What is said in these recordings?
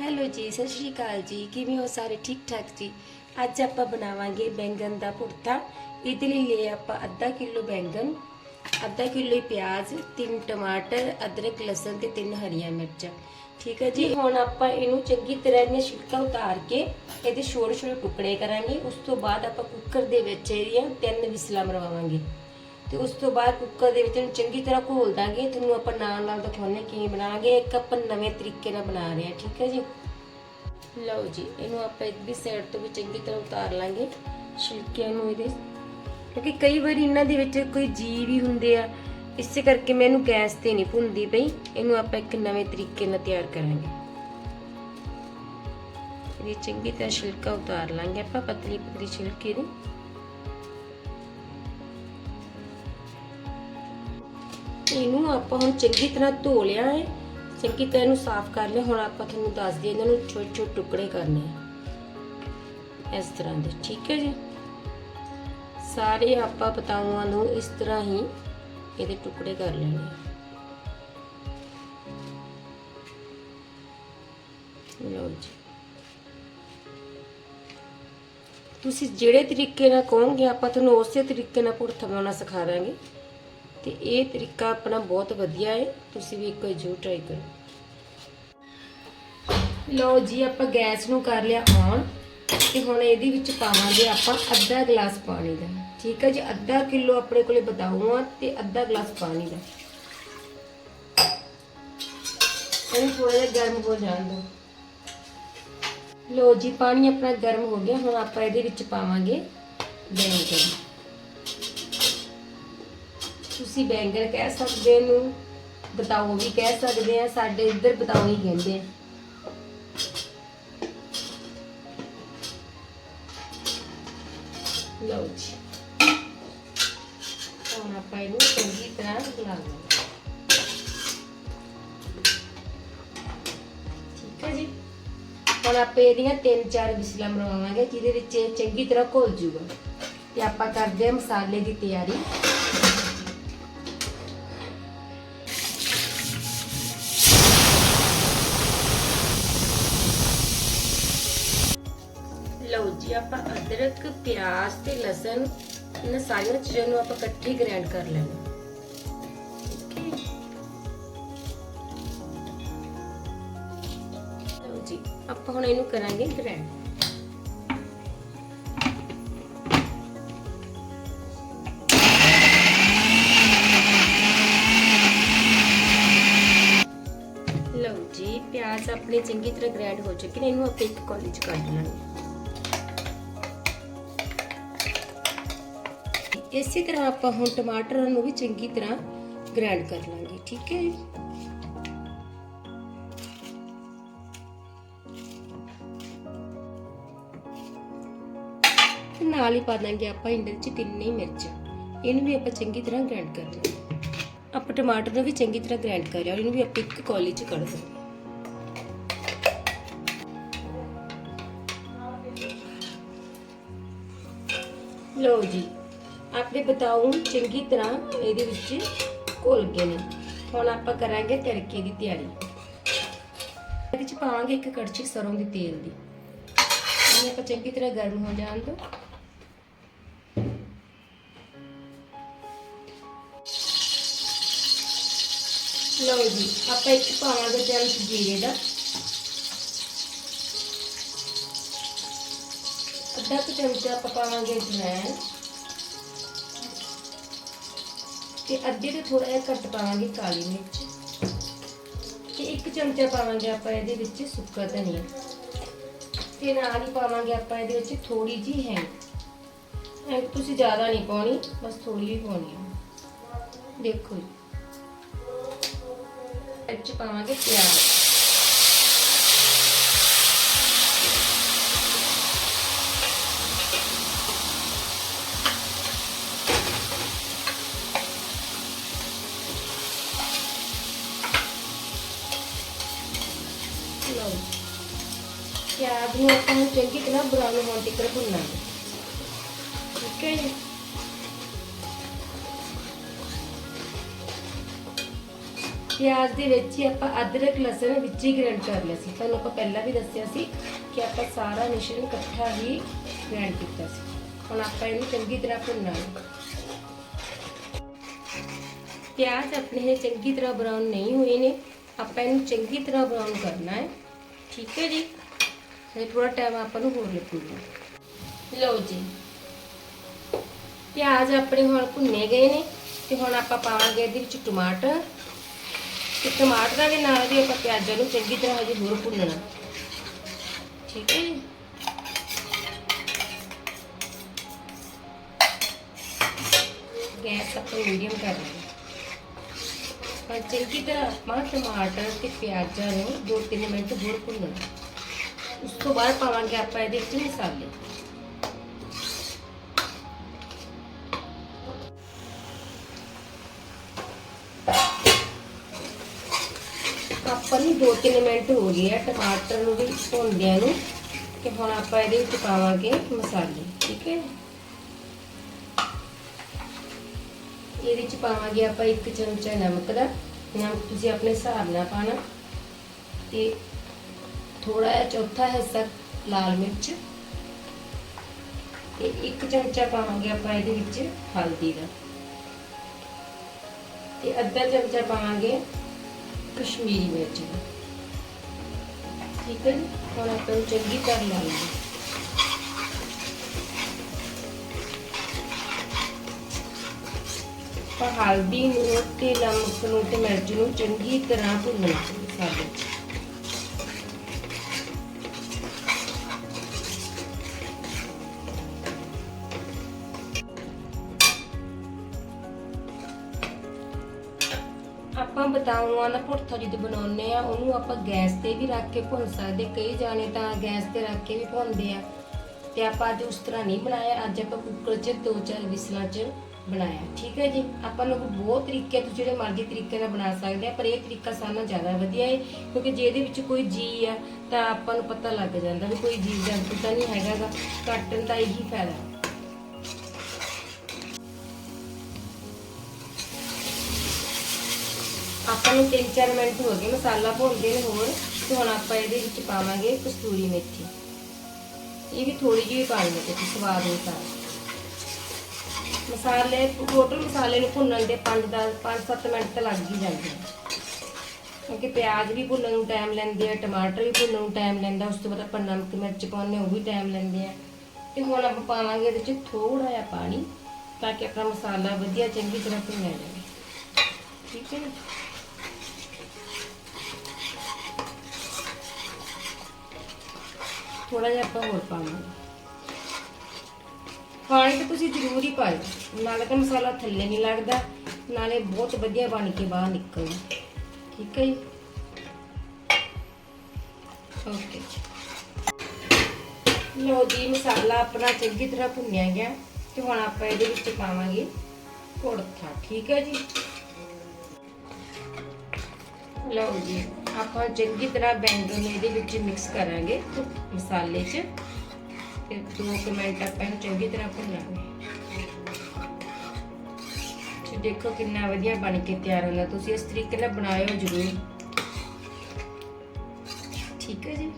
Hello ਜੀ, ਸਤਿ ਸ਼੍ਰੀ ਅਕਾਲ ਜੀ। ਕਿਵੇਂ ਹੋ ਸਾਰੇ? ਠੀਕ ਠਾਕ ਜੀ? ਅੱਜ ਆਪਾਂ ਬਣਾਵਾਂਗੇ ਬੈਂਗਨ ਦਾ ਭੁਰਤਾ। ਇਹਦੇ ਲਈ ਲਿਆ ਆਪਾਂ ਅੱਧਾ ਕਿਲੋ ਬੈਂਗਨ ਅੱਧਾ ਕਿਲੋ ਹੀ ਪਿਆਜ਼, ਤਿੰਨ ਟਮਾਟਰ, ਅਦਰਕ, ਲਸਣ ਤੇ ਤਿੰਨ ਹਰੀਆਂ ਮਿਰਚਾਂ। ਠੀਕ ਹੈ ਜੀ? ਹੁਣ ਆਪਾਂ ਇਹਨੂੰ ਚੰਗੀ ਤਰ੍ਹਾਂ ਇਹਦੀਆਂ ਛਿਲਕਾ ਉਤਾਰ ਕੇ ਇਹਦੇ ਛੋਟੇ ਛੋਟੇ ਟੁਕੜੇ ਕਰਾਂਗੇ। ਉਸ ਤੋਂ ਬਾਅਦ ਆਪਾਂ ਕੁੱਕਰ ਦੇ ਵਿੱਚ ਇਹਦੀਆਂ ਤਿੰਨ ਵਿਸਲਾਂ ਮਰਵਾਵਾਂਗੇ। ਤੇ ਉਸ ਤੋਂ ਬਾਅਦ ਕੁੱਕਰ ਦੇ ਵਿੱਚ ਇਹਨੂੰ ਚੰਗੀ ਤਰ੍ਹਾਂ ਘੋਲ ਦਾਂਗੇ। ਤੁਹਾਨੂੰ ਆਪਾਂ ਨਾਲ ਨਾਲ ਦਿਖਾਉਂਦੇ ਕਿਵੇਂ ਬਣਾਵਾਂਗੇ। ਇੱਕ ਆਪਾਂ ਨਵੇਂ ਤਰੀਕੇ ਨਾਲ ਬਣਾ ਰਹੇ ਹਾਂ, ਠੀਕ ਹੈ ਜੀ? ਲਓ ਜੀ, ਇਹਨੂੰ ਆਪਾਂ ਇੱਕ ਵੀ ਸਾਈਡ ਤੋਂ ਵੀ ਚੰਗੀ ਤਰ੍ਹਾਂ ਉਤਾਰ ਲਾਂਗੇ ਛਿਲਕਿਆਂ ਨੂੰ ਇਹਦੇ। ਕਿਉਂਕਿ ਕਈ ਵਾਰੀ ਇਹਨਾਂ ਦੇ ਵਿੱਚ ਕੋਈ ਜੀ ਵੀ ਹੁੰਦੇ ਆ। ਇਸੇ ਕਰਕੇ ਮੈਂ ਇਹਨੂੰ ਗੈਸ ਤੇ ਨਹੀਂ ਭੁੰਨਦੀ ਪਈ। ਇਹਨੂੰ ਆਪਾਂ ਇੱਕ ਨਵੇਂ ਤਰੀਕੇ ਨਾਲ ਤਿਆਰ ਕਰਾਂਗੇ। ਇਹਦੀ ਚੰਗੀ ਤਰ੍ਹਾਂ ਛਿਲਕਾ ਉਤਾਰ ਲਾਂਗੇ ਆਪਾਂ ਪਤਲੀ ਪਤਲੀ ਛਿਲਕੇ ਦੀ ਇਹਨੂੰ ਆਪਾਂ ਹੁਣ ਚੰਗੀ ਤਰ੍ਹਾਂ ਧੋ ਲਿਆ ਹੈ। ਚੰਗੀ ਤਰ੍ਹਾਂ ਇਹਨੂੰ ਸਾਫ਼ ਕਰ ਲਿਆ। ਹੁਣ ਆਪਾਂ ਤੁਹਾਨੂੰ ਦੱਸ ਦਈਏ, ਇਹਨਾਂ ਨੂੰ ਛੋਟੇ ਛੋਟੇ ਟੁਕੜੇ ਕਰਨੇ ਇਸ ਤਰ੍ਹਾਂ ਦੇ, ਠੀਕ ਹੈ ਜੀ? ਸਾਰੇ ਆਪਾਂ ਪਤਾਵਾਂ ਨੂੰ ਇਸ ਤਰ੍ਹਾਂ ਹੀ ਇਹਦੇ ਟੁਕੜੇ ਕਰ ਲੈਣੇ ਲਓ ਜੀ। ਤੁਸੀਂ ਜਿਹੜੇ ਤਰੀਕੇ ਨਾਲ ਕਹੋਗੇ, ਆਪਾਂ ਤੁਹਾਨੂੰ ਉਸੇ ਤਰੀਕੇ ਨਾਲ ਭੁਰਤਾ ਬਣਾਉਣਾ ਸਿਖਾ ਦਾਂਗੇ। ਤੇ ਇਹ ਤਰੀਕਾ ਆਪਣਾ ਬਹੁਤ ਵਧੀਆ ਹੈ। ਤੁਸੀਂ ਵੀ ਇੱਕ ਵਾਰ ਜ਼ਰੂਰ ਟਰਾਈ ਕਰੋ। ਲਓ ਜੀ, ਆਪਾਂ ਗੈਸ ਨੂੰ ਕਰ ਲਿਆ ਔਨ ਤੇ ਹੁਣ ਇਹਦੇ ਵਿੱਚ ਪਾਵਾਂਗੇ ਆਪਾਂ ਅੱਧਾ ਗਲਾਸ ਪਾਣੀ ਦਾ। ਠੀਕ ਹੈ ਜੀ, ਅੱਧਾ ਕਿਲੋ ਆਪਣੇ ਕੋਲੇ ਬਤਾਊ ਆ ਤੇ ਅੱਧਾ ਗਲਾਸ ਪਾਣੀ ਦਾ। ਇਹਨੂੰ ਥੋੜਾ ਜਿਹਾ ਗਰਮ ਹੋ ਜਾਣ ਦਿਓ। ਲਓ ਜੀ, ਪਾਣੀ ਆਪਣਾ ਗਰਮ ਹੋ ਗਿਆ। ਹੁਣ ਆਪਾਂ ਇਹਦੇ ਵਿੱਚ ਪਾਵਾਂਗੇ ਬੈਂਗਣ। ਤੁਸੀਂ ਬੈਂਗਣ ਕਹਿ ਸਕਦੇ ਨੂੰ ਬਤਾਓ ਵੀ ਕਹਿ ਸਕਦੇ ਆ, ਸਾਡੇ ਇੱਧਰ ਬਤਾਓ ਹੀ ਕਹਿੰਦੇ ਆ। ਲਓ ਜੀ। ਹੁਣ ਆਪਾਂ ਇਹਨੂੰ ਚੰਗੀ ਤਰ੍ਹਾਂ ਹਿਲਾ ਲਾਂਗੇ ਠੀਕ ਹੈ ਜੀ? ਹੁਣ ਆਪਾਂ ਇਹਦੀਆਂ ਤਿੰਨ ਚਾਰ ਵਿਸਲਾਂ ਮਰਵਾਵਾਂਗੇ ਜਿਹਦੇ ਵਿੱਚ ਇਹ ਚੰਗੀ ਤਰ੍ਹਾਂ ਘੁਲ ਜੂਗਾ। ਤੇ ਆਪਾਂ ਕਰਦੇ ਹਾਂ ਮਸਾਲੇ ਦੀ ਤਿਆਰੀ। ਲਓ ਆਪਾਂ ਅਦਰਕ, ਪਿਆਜ਼ ਤੇ ਲਸਣ ਇਹਨਾਂ ਸਾਰੀਆਂ ਚੀਜ਼ਾਂ ਨੂੰ ਆਪਾਂ ਇਕੱਠੇ ਗ੍ਰਾਈਂਡ ਕਰ ਲੈਣਾ ਲਓ ਜੀ, ਆਪਾਂ ਹੁਣ ਇਹਨੂੰ ਕਰਾਂਗੇ ਗ੍ਰਾਈਂਡ ਲਓ ਜੀ, ਪਿਆਜ਼ ਆਪਣੇ ਚੰਗੀ ਤਰ੍ਹਾਂ ਗ੍ਰਾਈਂਡ ਹੋ ਚੁੱਕੇ ਨੇ, ਇਹਨੂੰ ਆਪਾਂ ਇੱਕ ਕੌਲੀ ਚ ਕੱਢ ਲਾਂਗੇ ਇਸੇ ਤਰ੍ਹਾਂ ਆਪਾਂ ਹੁਣ ਟਮਾਟਰ ਨੂੰ ਵੀ ਚੰਗੀ ਤਰ੍ਹਾਂ ਗ੍ਰਾਈਂਡ ਕਰ ਲਾਂਗੇ, ਠੀਕ ਹੈ? ਤੇ ਨਾਲ ਹੀ ਪਾ ਦਾਂਗੇ ਆਪਾਂ ਇੰਡੇ ਚ ਤਿੰਨੇ ਹੀ ਇਹਨੂੰ ਵੀ ਆਪਾਂ ਚੰਗੀ ਤਰ੍ਹਾਂ ਗ੍ਰਾਈਂਡ ਕਰ ਲਾਂਗੇ। ਆਪਾਂ ਟਮਾਟਰ ਨੂੰ ਵੀ ਚੰਗੀ ਤਰ੍ਹਾਂ ਗ੍ਰਾਈਂਡ ਕਰ ਲਿਆ ਇਹਨੂੰ ਵੀ ਆਪਾਂ ਇੱਕ ਕੌਲੀ ਚ ਕੱਢ ਦਾਂਗੇ ਲਓ ਜੀ ਆਪਣੇ ਬਤਾਉ ਚੰਗੀ ਤਰ੍ਹਾਂ ਇਹਦੇ ਵਿੱਚ ਘੁਲ ਗਏ ਨੇ। ਹੁਣ ਆਪਾਂ ਕਰਾਂਗੇ ਤੜਕੇ ਦੀ ਤਿਆਰੀ। ਇਹਦੇ ਵਿੱਚ ਪਾਵਾਂਗੇ ਇੱਕ ਕੜਛੀ ਸਰੋਂ ਦੇ ਤੇਲ ਦੀ। ਇਹਨੂੰ ਆਪਾਂ ਚੰਗੀ ਤਰ੍ਹਾਂ ਗਰਮ ਹੋ ਜਾਣ ਦਿਓ ਲਓ ਜੀ, ਆਪਾਂ ਇੱਕ ਪਾਵਾਂਗੇ ਚਮਚ ਜੀਰੇ ਦਾ। ਅੱਧਾ ਕੁ ਚਮਚਾ ਆਪਾਂ ਪਾਵਾਂਗੇ ਜਵੈਣ ਤੇ ਅੱਧੇ ਤੋਂ ਥੋੜਾ ਜਿਹਾ ਘੱਟ ਪਾਵਾਂਗੇ ਕਾਲੀ ਮਿਰਚ ਤੇ ਇੱਕ ਚਮਚਾ ਪਾਵਾਂਗੇ ਆਪਾਂ ਇਹਦੇ ਵਿੱਚ ਸੁੱਕਾ ਧਨੀਆ। ਤੇ ਨਾਲ ਹੀ ਪਾਵਾਂਗੇ ਆਪਾਂ ਇਹਦੇ ਵਿੱਚ ਥੋੜੀ ਜੀ ਹੈਂਗ। ਹੈਂਗ ਤੁਸੀਂ ਜ਼ਿਆਦਾ ਨਹੀਂ ਪਾਉਣੀ, ਬਸ ਥੋੜੀ ਹੀ ਪਾਉਣੀ ਹੈ ਦੇਖੋ ਜੀ। ਇਹ 'ਚ ਪਾਵਾਂਗੇ ਪਿਆਜ਼। ਲਓ ਪਿਆਜ਼ ਨੂੰ ਆਪਾਂ ਨੂੰ ਚੰਗੀ ਤਰ੍ਹਾਂ ਬਰਾਊਨ ਹੋਣ ਤੱਕ ਭੁੰਨਣਾ ਠੀਕ ਹੈ ਜੀ ਪਿਆਜ਼ ਦੇ ਵਿੱਚ ਹੀ ਆਪਾਂ ਅਦਰਕ, ਲਸਣ, ਵਿੱਚ ਹੀ ਗ੍ਰਾਈਂਡ ਕਰ ਲਿਆ ਸੀ। ਤੁਹਾਨੂੰ ਆਪਾਂ ਪਹਿਲਾਂ ਵੀ ਦੱਸਿਆ ਸੀ ਕਿ ਆਪਾਂ ਸਾਰਾ ਮਿਸ਼ਰਣ ਇਕੱਠਾ ਹੀ ਗ੍ਰਾਈਂਡ ਕੀਤਾ ਸੀ। ਹੁਣ ਆਪਾਂ ਇਹਨੂੰ ਚੰਗੀ ਤਰ੍ਹਾਂ ਭੁੰਨਣਾ ਪਿਆਜ਼ ਆਪਣੇ ਚੰਗੀ ਤਰ੍ਹਾਂ ਬਰਾਊਨ ਨਹੀਂ ਹੋਏ ਨੇ। ਆਪਾਂ ਇਹਨੂੰ ਚੰਗੀ ਤਰ੍ਹਾਂ ਬਰਾਊਨ ਕਰਨਾ ਹੈ। ਠੀਕ ਹੈ ਜੀ? ਹਜੇ ਥੋੜਾ ਟਾਈਮ ਆਪਾਂ ਨੂੰ ਹੋਰ ਲੱਗੂਗਾ। ਲਓ ਜੀ। ਪਿਆਜ਼ ਆਪਣੇ ਹੁਣ ਭੁੰਨੇ ਗਏ ਨੇ ਤੇ ਹੁਣ ਆਪਾਂ ਪਾਵਾਂਗੇ ਇਹਦੇ ਵਿੱਚ ਟਮਾਟਰ। ਤੇ ਟਮਾਟਰਾਂ ਦੇ ਨਾਲ ਵੀ ਆਪਾਂ ਪਿਆਜ਼ਾਂ ਨੂੰ ਚੰਗੀ ਤਰ੍ਹਾਂ ਹਜੇ ਹੋਰ ਭੁੰਨਣਾ। ਠੀਕ ਹੈ ਜੀ? ਗੈਸ ਆਪਾਂ ਮੀਡੀਅਮ ਕਰ ਲਾਂਗੇ ਪਰ ਚੰਗੀ ਤਰ੍ਹਾਂ ਆਪਾਂ ਟਮਾਟਰ ਤੇ ਪਿਆਜ਼ਾਂ ਨੂੰ 2-3 ਮਿੰਟ ਹੋਰ ਭੁੰਨਣਾ ਉਸ ਤੋਂ ਬਾਅਦ ਪਾਵਾਂਗੇ ਆਪਾਂ ਇਹਦੇ ਵਿੱਚ ਮਸਾਲੇ। ਆਪਾਂ ਨੂੰ 2-3 ਮਿੰਟ ਹੋ ਗਏ ਆ ਟਮਾਟਰ ਨੂੰ ਵੀ ਭੁੰਨਦਿਆਂ ਨੂੰ ਤੇ ਹੁਣ ਆਪਾਂ ਇਹਦੇ ਵਿੱਚ ਪਾਵਾਂਗੇ ਮਸਾਲੇ, ਠੀਕ ਹੈ? ਇਹਦੇ 'ਚ ਪਾਵਾਂਗੇ ਆਪਾਂ ਇੱਕ ਚਮਚਾ ਨਮਕ ਦਾ। ਨਮਕ ਤੁਸੀਂ ਆਪਣੇ ਹਿਸਾਬ ਨਾਲ ਪਾਣਾ ਤੇ ਥੋੜਾ ਜਿਹਾ ਚੌਥਾ ਹਿੱਸਾ ਲਾਲ ਮਿਰਚ। ਤੇ ਇੱਕ ਚਮਚਾ ਪਾਵਾਂਗੇ ਆਪਾਂ ਇਹਦੇ ਵਿੱਚ ਹਲਦੀ ਦਾ। ਤੇ ਅੱਧਾ ਚਮਚਾ ਪਾਵਾਂਗੇ ਕਸ਼ਮੀਰੀ ਮਿਰਚ ਦਾ। ਠੀਕ ਹੈ ਜੀ? ਹੁਣ ਆਪਾਂ ਨੂੰ ਚੰਗੀ ਤਰ੍ਹਾਂ ਲਾ ਆਪਾਂ ਹਲਦੀ ਨੂੰ ਤੇ ਨਮਕ ਨੂੰ ਤੇ ਮਿਰਚ ਨੂੰ ਚੰਗੀ ਤਰ੍ਹਾਂ ਭੁੰਨਣਾ ਸਾਡੇ ਆਪਾਂ ਬਤਾਊਆਂ ਦਾ ਭੁਰਥਾ ਜਦੋਂ ਬਣਾਉਂਦੇ ਆ, ਉਹਨੂੰ ਆਪਾਂ ਗੈਸ ਤੇ ਵੀ ਰੱਖ ਕੇ ਭੁੰਨ ਸਕਦੇ। ਕਈ ਜਾਣੇ ਤਾਂ ਗੈਸ ਤੇ ਰੱਖ ਕੇ ਵੀ ਭੁੰਨਦੇ ਆ। ਤੇ ਆਪਾਂ ਅੱਜ ਉਸ ਤਰ੍ਹਾਂ ਨਹੀਂ ਬਣਾਇਆ, ਅੱਜ ਆਪਾਂ ਕੁੱਕਰ 'ਚ ਦੋ ਚਾਰ ਵਿਸਲਾਂ 'ਚ ਬਣਾਇਆ, ਠੀਕ ਹੈ ਜੀ? ਆਪਾਂ ਲੋਕ ਬਹੁਤ ਤਰੀਕੇ ਤੋਂ ਜਿਹੜੇ ਮਰਜ਼ੀ ਤਰੀਕੇ ਨਾਲ ਬਣਾ ਸਕਦੇ ਆ, ਪਰ ਇਹ ਤਰੀਕਾ ਸਾਰਿਆਂ ਨਾਲੋਂ ਜ਼ਿਆਦਾ ਵਧੀਆ ਹੈ ਕਿਉਂਕਿ ਜੇ ਇਹਦੇ ਵਿੱਚ ਕੋਈ ਜੀ ਆ, ਤਾਂ ਆਪਾਂ ਨੂੰ ਪਤਾ ਲੱਗ ਜਾਂਦਾ ਵੀ ਕੋਈ ਜੀ ਜੰਤੂ ਤਾਂ ਨਹੀਂ ਹੈਗਾਗਾ ਕੱਟਣ ਦਾ ਇਹੀ ਫਾਇਦਾ। ਆਪਾਂ ਨੂੰ 3-4 ਮਿੰਟ ਹੋ ਗਏ, ਮਸਾਲਾ ਭੁੰਨਦੇ ਨੇ ਹੋਰ, ਤੇ ਹੁਣ ਆਪਾਂ ਇਹਦੇ ਵਿੱਚ ਪਾਵਾਂਗੇ ਕਸਤੂਰੀ ਮੇਥੀ। ਇਹ ਵੀ ਥੋੜੀ ਜਿਹੀ ਪਾਣੀ ਤੇ ਸਵਾਦ ਅਨੁਸਾਰ। ਮਸਾਲੇ ਟੋਟਲ ਮਸਾਲੇ ਨੂੰ ਭੁੰਨਣ ਦੇ 5-10 5-7 ਮਿੰਟ ਤਾਂ ਲੱਗ ਹੀ ਜਾਂਦੇ ਆ। ਕਿਉਂਕਿ ਪਿਆਜ਼ ਵੀ ਭੁੰਨਣ ਨੂੰ ਟਾਈਮ ਲੈਂਦੇ ਆ, ਟਮਾਟਰ ਵੀ ਭੁੰਨਣ ਨੂੰ ਟਾਈਮ ਲੈਂਦਾ, ਉਸ ਤੋਂ ਬਾਅਦ ਆਪਾਂ ਨਮਕ, ਮਿਰਚ ਪਾਉਂਦੇ ਉਹ ਵੀ ਟਾਈਮ ਲੈਂਦੇ ਆ। ਤੇ ਹੁਣ ਆਪਾਂ ਪਾਵਾਂਗੇ ਇਹਦੇ ਵਿੱਚ ਥੋੜਾ ਜਿਹਾ ਪਾਣੀ, ਤਾਂ ਕਿ ਆਪਣਾ ਮਸਾਲਾ ਵਧੀਆ ਚੰਗੀ ਤਰ੍ਹਾਂ ਭੁੰਨਿਆ ਜਾਵੇ। ਠੀਕ ਹੈ ਜੀ? ਥੋੜਾ ਜਿਹਾ ਆਪਾਂ ਹੋਰ ਪਾਵਾਂਗੇ। ਪਾਣੀ ਤਾਂ ਤੁਸੀਂ ਜ਼ਰੂਰ ਹੀ ਪਾਇਓ। ਨਾਲੇ ਤਾਂ ਮਸਾਲਾ ਥੱਲੇ ਨਹੀਂ ਲੱਗਦਾ, ਨਾਲੇ ਬਹੁਤ ਵਧੀਆ ਬਣ ਕੇ ਬਾਹਰ ਨਿਕਲਦਾ ਠੀਕ ਹੈ ਜੀ? ਓਕੇ ਲੋ ਜੀ, ਮਸਾਲਾ ਆਪਣਾ ਚੰਗੀ ਤਰ੍ਹਾਂ ਭੁੰਨਿਆ ਗਿਆ ਤੇ ਹੁਣ ਆਪਾਂ ਇਹਦੇ ਵਿੱਚ ਪਾਵਾਂਗੇ ਕੁੜਥਾ। ਠੀਕ ਹੈ ਜੀ? ਲਓ ਜੀ, ਆਪਾਂ ਚੰਗੀ ਤਰ੍ਹਾਂ ਬੈਂਗਣ ਇਹਦੇ ਵਿੱਚ ਮਿਕਸ ਕਰਾਂਗੇ ਮਸਾਲੇ 'ਚ। ਤੇ 2 ਮਿੰਟ ਆਪਾਂ ਇਹਨੂੰ ਚੰਗੀ ਤਰ੍ਹਾਂ ਭੁੰਨਾਂਗੇ। ਤੇ ਦੇਖੋ ਕਿੰਨਾ ਵਧੀਆ ਬਣ ਕੇ ਤਿਆਰ ਹੁੰਦਾ। ਤੁਸੀਂ ਇਸ ਤਰੀਕੇ ਨਾਲ ਬਣਾਇਓ ਜ਼ਰੂਰ। ਠੀਕ ਹੈ ਜੀ।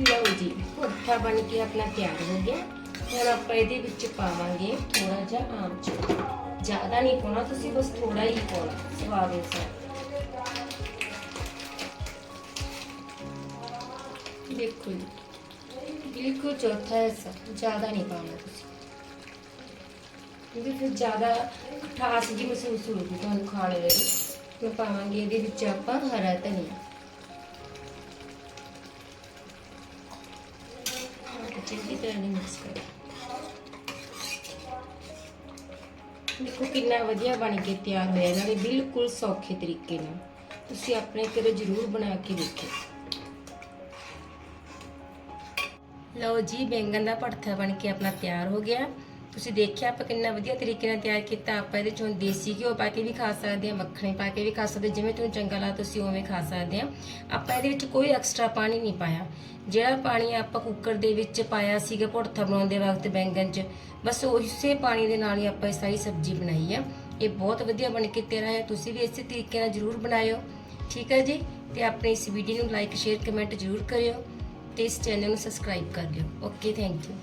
ਲਓ ਜੀ ਭੁੱਠਾ ਬਣ ਕੇ ਆਪਣਾ ਤਿਆਰ ਹੋ ਗਿਆ। ਹੁਣ ਆਪਾਂ ਇਹਦੇ ਵਿੱਚ ਪਾਵਾਂਗੇ ਥੋੜਾ ਜਿਹਾ ਆਮਚੂਰ ਜ਼ਿਆਦਾ ਨਹੀਂ ਪਾਉਣਾ, ਤੁਸੀਂ ਬਸ ਥੋੜਾ ਹੀ ਪਾਉਣਾ, ਸਵਾਦ ਅਨੁਸਾਰ। ਦੇਖੋ ਜੀ। ਬਿਲਕੁਲ ਚੌਥਾ ਹਿੱਸਾ, ਜ਼ਿਆਦਾ ਨਹੀਂ ਪਾਉਣਾ ਤੁਸੀਂ। ਕਿਉਂਕਿ ਫਿਰ ਜ਼ਿਆਦਾ ਖਟਾਸ ਜੀ ਮਹਿਸੂਸ ਹੋਊਗੀ ਤੁਹਾਨੂੰ ਖਾਣੇ ਦੇ ਮੈਂ ਪਾਵਾਂਗੇ ਇਹਦੇ ਵਿੱਚ ਆਪਾਂ ਹਰਾ ਧਨੀਆ। ਚੰਗੀ ਤਰ੍ਹਾਂ ਮਿਕਸ ਕਰੋ ਦੇਖੋ ਕਿੰਨਾ ਵਧੀਆ ਬਣ ਕੇ ਤਿਆਰ ਹੋਇਆ। ਨਾਲੇ ਬਿਲਕੁਲ ਸੌਖੇ ਤਰੀਕੇ ਨਾਲ। ਤੁਸੀਂ ਆਪਣੇ ਘਰੇ ਜ਼ਰੂਰ ਬਣਾ ਕੇ ਦੇਖਿਓ ਲਓ ਜੀ, ਬੈਂਗਣ ਦਾ ਭੜਥਾ ਬਣ ਕੇ ਆਪਣਾ ਤਿਆਰ ਹੋ ਗਿਆ। ਤੁਸੀਂ ਦੇਖਿਆ, ਆਪਾਂ ਕਿੰਨਾ ਵਧੀਆ ਤਰੀਕੇ ਨਾਲ ਤਿਆਰ ਕੀਤਾ। ਆਪਾਂ ਇਹਦੇ ਚੋਂ ਦੇਸੀ ਘਿਓ ਪਾ ਕੇ ਵੀ ਖਾ ਸਕਦੇ ਹਾਂ, ਮੱਖਣੀ ਪਾ ਕੇ ਵੀ ਖਾ ਸਕਦੇ ਜਿਵੇਂ ਤੁਹਾਨੂੰ ਚੰਗਾ ਲੱਗਦਾ, ਤੁਸੀਂ ਉਵੇਂ ਖਾ ਸਕਦੇ ਆ ਆਪਾਂ ਇਹਦੇ ਵਿੱਚ ਕੋਈ ਐਕਸਟਰਾ ਪਾਣੀ ਨਹੀਂ ਪਾਇਆ। ਜਿਹੜਾ ਪਾਣੀ ਆਪਾਂ ਕੁੱਕਰ ਦੇ ਵਿੱਚ ਪਾਇਆ ਸੀਗਾ ਭੁਰਥਾ ਬਣਾਉਂਦੇ ਵਕਤ ਬੈਂਗਣ 'ਚ, ਬਸ ਉਸੇ ਪਾਣੀ ਦੇ ਨਾਲ ਹੀ ਆਪਾਂ ਇਹ ਸਾਰੀ ਸਬਜ਼ੀ ਬਣਾਈ ਆ। ਇਹ ਬਹੁਤ ਵਧੀਆ ਬਣ ਕੇ ਤਿਆਰ ਹੈ ਤੁਸੀਂ ਵੀ ਇਸੇ ਤਰੀਕੇ ਨਾਲ ਜ਼ਰੂਰ ਬਣਾਇਓ। ਠੀਕ ਹੈ ਜੀ? ਤੇ ਆਪਣੇ ਇਸ ਵੀਡੀਓ ਨੂੰ ਲਾਈਕ ਸ਼ੇਅਰ ਕਮੈਂਟ ਜ਼ਰੂਰ ਕਰਿਓ। ਤੇ ਇਸ ਚੈਨਲ ਨੂੰ ਸਬਸਕ੍ਰਾਈਬ ਕਰ ਲਿਓ ਓਕੇ ਥੈਂਕ ਯੂ